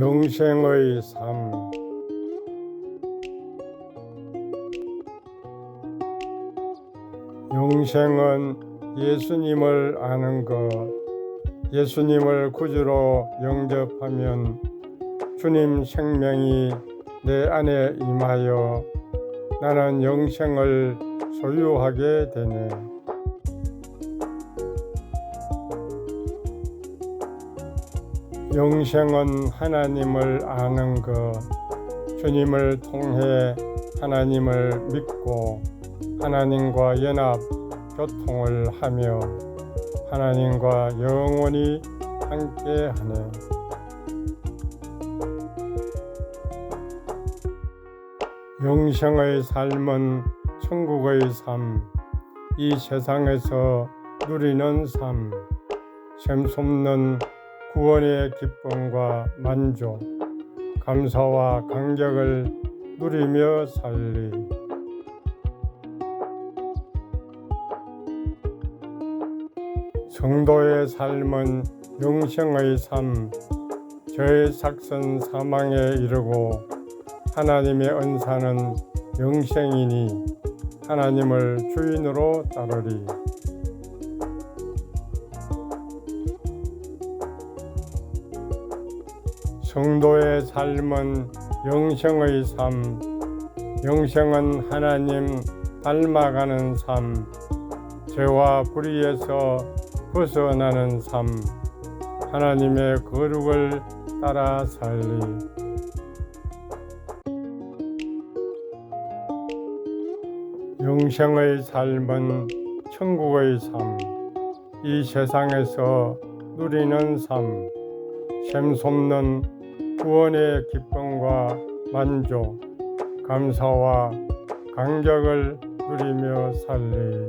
영생의 삶 영생은 예수님을 아는 것, 예수님을 구주로 영접하면 주님 생명이 내 안에 임하여 나는 영생을 소유하게 되네. 영생은 하나님을 아는 것, 주님을 통해 하나님을 믿고 하나님과 연합 교통을 하며 하나님과 영원히 함께 하네. 영생의 삶은 천국의 삶, 이 세상에서 누리는 삶, 샘솟는 구원의 기쁨과 만족, 감사와 감격을 누리며 살리. 성도의 삶은 영생의 삶, 저의 삭선 사망에 이르고 하나님의 은사는 영생이니 하나님을 주인으로 따르리. 성도의 삶은 영생의 삶, 영생은 하나님 닮아가는 삶, 죄와 불의에서 벗어나는 삶, 하나님의 거룩을 따라 살리. 영생의 삶은 천국의 삶, 이 세상에서 누리는 삶, 샘솟는 구원의 기쁨과 만족, 감사와 감격을 누리며 살리.